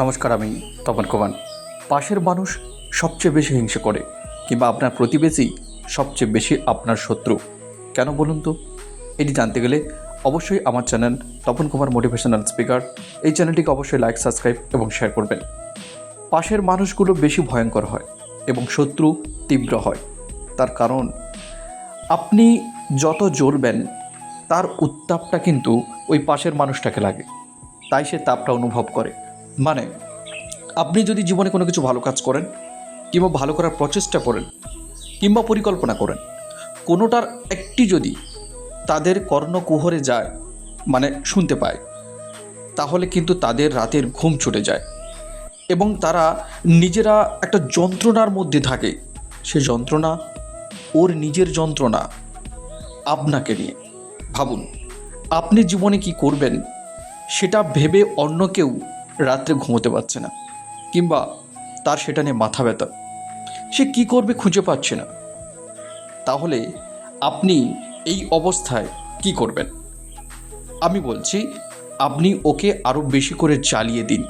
নমস্কার, আমি তপন কুমার। পাশের মানুষ সবচেয়ে বেশি হিংসে করে, কিংবা আপনার প্রতিবেশী সবচেয়ে বেশি আপনার শত্রু। কেন বলুন তো? এটি জানতে গেলে অবশ্যই আমার channel Tapan Kumar motivational speaker, এই চ্যানেলটিকে অবশ্যই লাইক, সাবস্ক্রাইব এবং শেয়ার করবেন। পাশের মানুষগুলো বেশি ভয়ঙ্কর হয় এবং শত্রু তীব্র হয়। তার কারণ, আপনি যত জ্বলবেন তার উত্তাপটা কিন্তু ওই পাশের মানুষটাকে লাগে। তাই সে তাপটা অনুভব করে। মানে আপনি যদি জীবনে কোনো কিছু ভালো কাজ করেন, কিংবা ভালো করার প্রচেষ্টা করেন, কিংবা পরিকল্পনা করেন, কোনোটার একটি যদি তাদের কর্ণকুহরে যায় মানে শুনতে পায়, তাহলে কিন্তু তাদের রাতের ঘুম ছুটে যায়। এবং তারা নিজেরা একটা যন্ত্রণার মধ্যে থাকে। সে যন্ত্রণা ওর নিজের যন্ত্রণা আপনাকে নিয়ে। ভাবুন, আপনি জীবনে কি করবেন, সেটা ভেবে অন্য কেউ রাত্রে ঘুমোতে পারছে না, কিংবা তার সেটা নিয়ে মাথা ব্যথা। সে কি করবে খুঁজে পাচ্ছে না। তাহলে আপনি এই অবস্থায় কি করবেন? আমি বলছি, আপনি ওকে আরও বেশি করে জ্বালিয়ে দিন।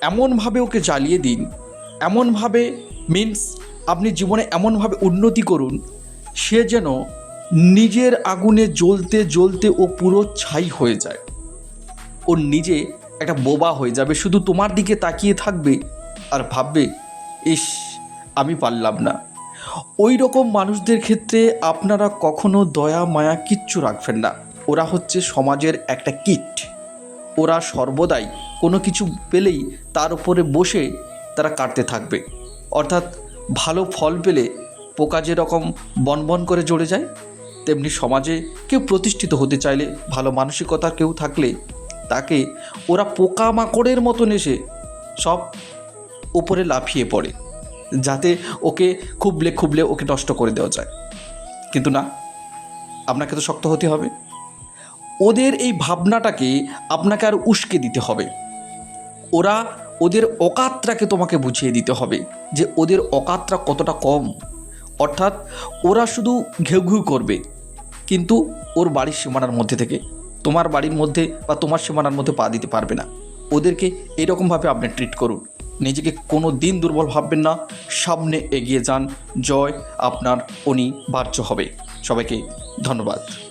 এমনভাবে ওকে জ্বালিয়ে দিন, এমনভাবে মিন্স আপনি জীবনে এমনভাবে উন্নতি করুন, সে যেন নিজের আগুনে জ্বলতে জ্বলতে ও পুরো ছাই হয়ে যায়। ও নিজে একটা বোবা হয়ে যাবে, শুধু তোমার দিকে তাকিয়ে থাকবে আর ভাববে, ইস, আমি পারলাম না। ওই রকম মানুষদের ক্ষেত্রে আপনারা কখনো দয়া, মায়া কিচ্ছু রাখবেন না। ওরা হচ্ছে সমাজের একটা কিট। ওরা সর্বদাই কোনো কিছু পেলেই তার উপরে বসে তারা কাটতে থাকবে। অর্থাৎ ভালো ফল পেলে পোকা যেরকম বনবন করে জড়ে যায়, তেমনি সমাজে কেউ প্রতিষ্ঠিত হতে চাইলে, ভালো মানসিকতা কেউ থাকলে তাকে ওরা পোকামাকড়ের মতন এসে সব উপরে লাফিয়ে পড়ে, যাতে ওকে খুবলে খুবলে ওকে নষ্ট করে দেওয়া যায়। কিন্তু না, আপনাকে তো শক্ত হতে হবে। ওদের এই ভাবনাটাকে আপনাকে আর উস্কে দিতে হবে। ওরা ওদের অকাতটাকে তোমাকে বুঝিয়ে দিতে হবে যে ওদের অকাতটা কতটা কম। অর্থাৎ ওরা শুধু ঘেউ ঘেউ করবে, কিন্তু ওর বাড়ির সীমানার মধ্যে থেকে তোমার বাড়ির মধ্যে বা তোমার সীমানার মধ্যে পা দিতে পারবে না। ওদেরকে এরকমভাবে আপনি ট্রিট করুন। নিজেকে কোনো দিন দুর্বল ভাববেন না। সামনে এগিয়ে যান। জয় আপনার অনিবার্য হবে। সবাইকে ধন্যবাদ।